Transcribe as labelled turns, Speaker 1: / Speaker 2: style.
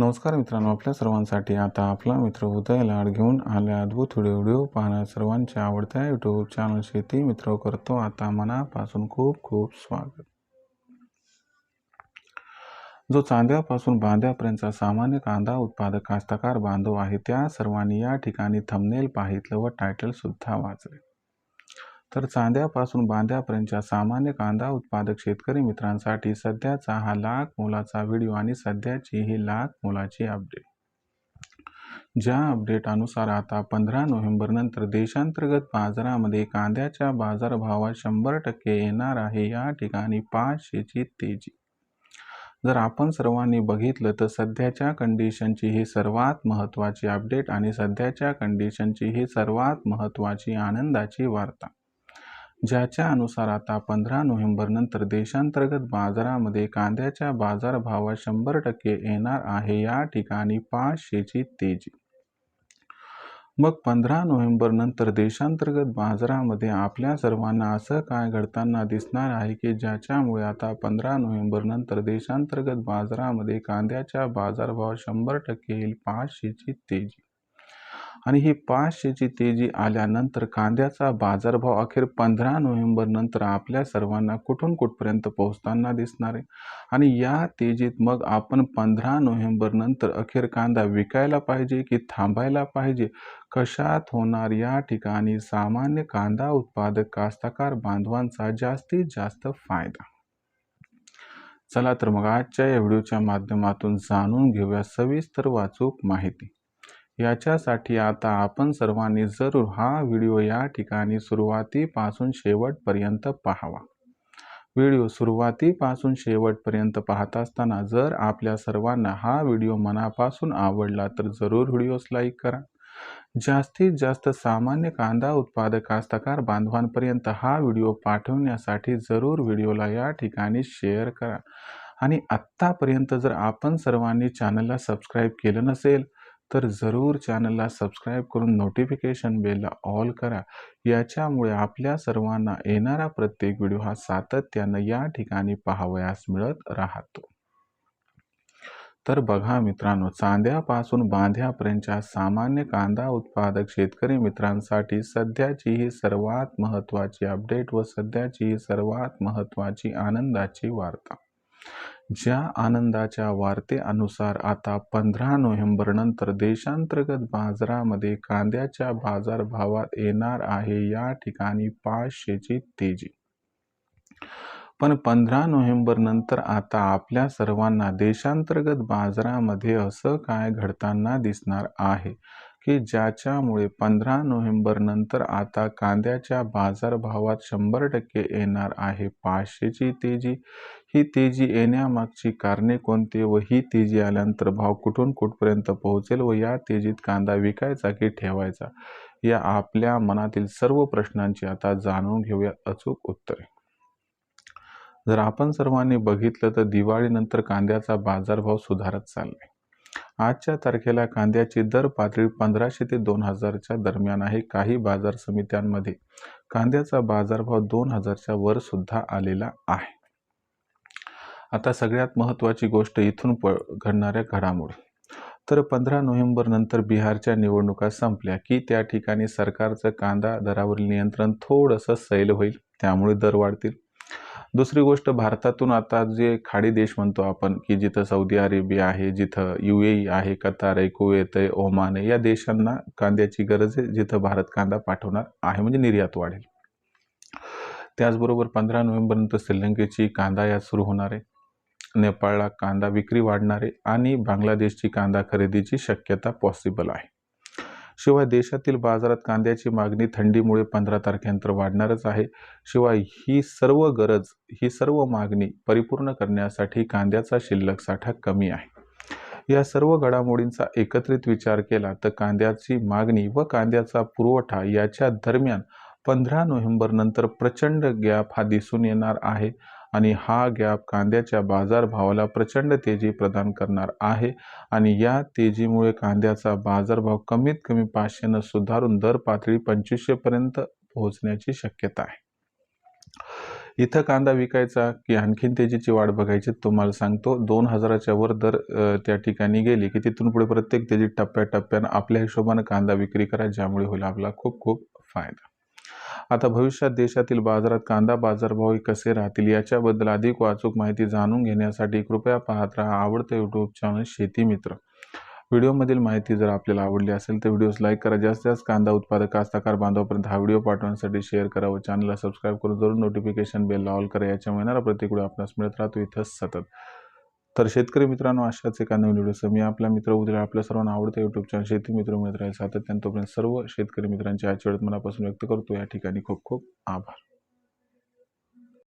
Speaker 1: नमस्कार मित्रांनो आपल्या सर्वांसाठी आता आपला मित्र उदय लाड घेऊन आल्या अद्भुत व्हिडिओ व्हिडिओ पाहण्या सर्वांच्या आवडत्या यूट्यूब चॅनल शेती मित्र करतो. आता मनापासून खूप खूप स्वागत. जो चांद्यापासून बांध्यापर्यंतचा सामान्य कांदा उत्पादक कास्तकार बांधव आहे त्या सर्वांनी या ठिकाणी थंबनेल पाहितलं व टायटल सुद्धा वाचले. तर चांद्यापासून बांध्यापर्यंतच्या सामान्य कांदा उत्पादक शेतकरी मित्रांसाठी सध्याचा हा लाख मोलाचा व्हिडिओ आणि सध्याची ही लाख मोलाची अपडेट. ज्या अपडेटानुसार आता पंधरा नोव्हेंबरनंतर देशांतर्गत बाजारामध्ये कांद्याच्या बाजारभावात शंभर टक्के येणार आहे या ठिकाणी पाचशेची तेजी. जर आपण सर्वांनी बघितलं तर सध्याच्या कंडिशनची ही सर्वात महत्त्वाची अपडेट आणि सध्याच्या कंडिशनची ही सर्वात महत्त्वाची आनंदाची वार्ता. ज्याच्या अनुसार आता पंधरा नोव्हेंबरनंतर देशांतर्गत बाजारामध्ये कांद्याच्या बाजारभावात शंभर टक्के येणार आहे या ठिकाणी पाचशेची तेजी. मग पंधरा नोव्हेंबरनंतर देशांतर्गत बाजारामध्ये आपल्या सर्वांना असं काय घडताना दिसणार आहे की ज्याच्यामुळे आता पंधरा नोव्हेंबरनंतर देशांतर्गत बाजारामध्ये कांद्याच्या बाजारभाव शंभर टक्के येईल पाचशेची तेजी? आणि ही पाचशेची तेजी आल्यानंतर कांद्याचा बाजारभाव अखेर पंधरा नोव्हेंबर नंतर आपल्या सर्वांना कुठून कुठपर्यंत पोहोचताना दिसणार आहे? आणि या तेजीत मग आपण पंधरा नोव्हेंबर नंतर अखेर कांदा विकायला पाहिजे की थांबायला पाहिजे? कशात होणार या ठिकाणी सामान्य कांदा उत्पादक कास्तकार बांधवांचा जास्तीत जास्त फायदा? चला तर मग आजच्या या व्हिडिओच्या माध्यमातून जाणून घेऊया सविस्तर वाचूक माहिती. याच्यासाठी आता आपण सर्वांनी जरूर हा व्हिडिओ या ठिकाणी सुरुवातीपासून शेवटपर्यंत पाहावा. व्हिडिओ सुरुवातीपासून शेवटपर्यंत पाहत असताना जर आपल्या सर्वांना हा व्हिडिओ मनापासून आवडला तर जरूर व्हिडिओस लाईक करा. जास्तीत जास्त सामान्य कांदा उत्पादक कास्तकार बांधवांपर्यंत हा व्हिडिओ पाठवण्यासाठी जरूर व्हिडिओला या ठिकाणी शेअर करा. आणि आत्तापर्यंत जर आपण सर्वांनी चॅनलला सबस्क्राईब केलं नसेल तर जरूर चॅनलला सबस्क्राईब करून नोटिफिकेशन बेलला ऑल करा. याच्यामुळे आपल्या सर्वांना येणारा प्रत्येक व्हिडिओ हा सातत्यानं या ठिकाणी पाहावयास मिळत राहतो. तर बघा मित्रांनो चांद्यापासून बांध्यापर्यंतच्या सामान्य कांदा उत्पादक शेतकरी मित्रांसाठी सध्याची ही सर्वात महत्त्वाची अपडेट व सध्याची ही सर्वात महत्त्वाची आनंदाची वार्ता. ज्या आनंदाच्या वार्तेनुसार आता पंधरा नोव्हेंबर नंतर देशांतर्गत बाजारामध्ये कांद्याच्या बाजारभावात येणार आहे या ठिकाणी पाचशेची तेजी. पण पंधरा नोव्हेंबर नंतर आता आपल्या सर्वांना देशांतर्गत बाजारामध्ये असं काय घडताना दिसणार आहे? की ज्याच्यामुळे पंधरा नोव्हेंबर नंतर आता कांद्याच्या बाजारभावात शंभर टक्के येणार आहे. पाचशेची तेजी ही तेजी येण्यामागची कारणे कोणती व ही तेजी आल्यानंतर भाव कुठून कुठपर्यंत पोहोचेल व या तेजीत कांदा विकायचा की ठेवायचा या आपल्या मनातील सर्व प्रश्नांची आता जाणून घेऊया अचूक उत्तरे. जर आपण सर्वांनी बघितलं तर दिवाळीनंतर कांद्याचा बाजारभाव सुधारत चाललाय. आजच्या तारखेला कांद्याची दर पातळी पंधराशे ते दोन हजारच्या दरम्यान आहे. काही बाजार समित्यांमध्ये कांद्याचा बाजारभाव दोन हजारच्या वर सुद्धा आलेला आहे. आता सगळ्यात महत्त्वाची गोष्ट इथून प घडणाऱ्या घडामोडी. तर पंधरा नोव्हेंबरनंतर बिहारच्या निवडणुका संपल्या की त्या ठिकाणी सरकारचं कांदा दरावरील नियंत्रण थोडंसं सैल होईल त्यामुळे दर वाढतील. दुसरी गोष्ट भारतातून आता जे खाडी देश म्हणतो आपण की जिथं सौदी अरेबिया आहे जिथं यू ए आहे कतार आहे कुवेत आहे ओमान आहे या देशांना कांद्याची गरज आहे जिथं भारत कांदा पाठवणार आहे म्हणजे निर्यात वाढेल. त्याचबरोबर पंधरा नोव्हेंबरनंतर श्रीलंकेची कांदा यात सुरू होणार आहे. नेपाळला कांदा विक्री वाढणार आहे आणि बांगलादेशची कांदा खरेदीची शक्यता पॉसिबल आहे. शिवाय देशातील बाजारात कांद्याची मागणी थंडीमुळे पंधरा तारखेनंतर वाढणारच आहे. शिवाय ही सर्व गरज ही सर्व मागणी परिपूर्ण करण्यासाठी कांद्याचा शिल्लक साठा कमी आहे. या सर्व घडामोडींचा एकत्रित विचार केला तर कांद्याची मागणी व कांद्याचा पुरवठा याच्या दरम्यान पंधरा नोव्हेंबरनंतर प्रचंड गॅप हा दिसून येणार आहे. आणि हा गॅप कांद्याच्या बाजारभावाला प्रचंड तेजी प्रदान करणार आहे आणि या तेजीमुळे कांद्याचा बाजारभाव कमीत कमी पाचशेनं सुधारून दर पातळी पंचवीसशेपर्यंत पोहोचण्याची शक्यता आहे. इथं कांदा विकायचा की आणखीन तेजीची वाट बघायची तुम्हाला सांगतो. दोन हजाराच्या वर दर त्या ठिकाणी गेली की तिथून पुढे प्रत्येक तेजी टप्प्याटप्प्यानं आपल्या हिशोबानं कांदा विक्री करा ज्यामुळे होईल आपला खूप खूप फायदा. आता भविष्यात देशातील बाजारात कांदा बाजारभाव कसे राहतील याच्याबद्दल अधिक वाचूक माहिती जाणून घेण्यासाठी कृपया पाहत राहा आवडतं यूट्यूब चॅनल शेती मित्र. व्हिडिओमधील माहिती जर आपल्याला आवडली असेल तर व्हिडिओज लाईक करा. जास्तीत जास्त कांदा उत्पादक कास्तकार बांधवापर्यंत हा व्हिडिओ पाठवण्यासाठी शेअर करा व चॅनलला सबस्क्राईब करून जरूर नोटिफिकेशन बेल ऑल करा. याच्या येणारा प्रत्येक व्हिडिओ आपणास मिळत राहतो. इथं सतत. तर शेतकरी मित्रांनो अशाच एका नवीन व्हिडिओसह मी आपला मित्र उद्या आपल्या सर्वांना आवडतं युट्यूब चॅनल शेती मित्र मित्र राहील सातत्याने तोपर्यंत सर्व शेतकरी मित्रांचे आजच्या मनापासून व्यक्त करतो. या ठिकाणी खूप खूप आभार.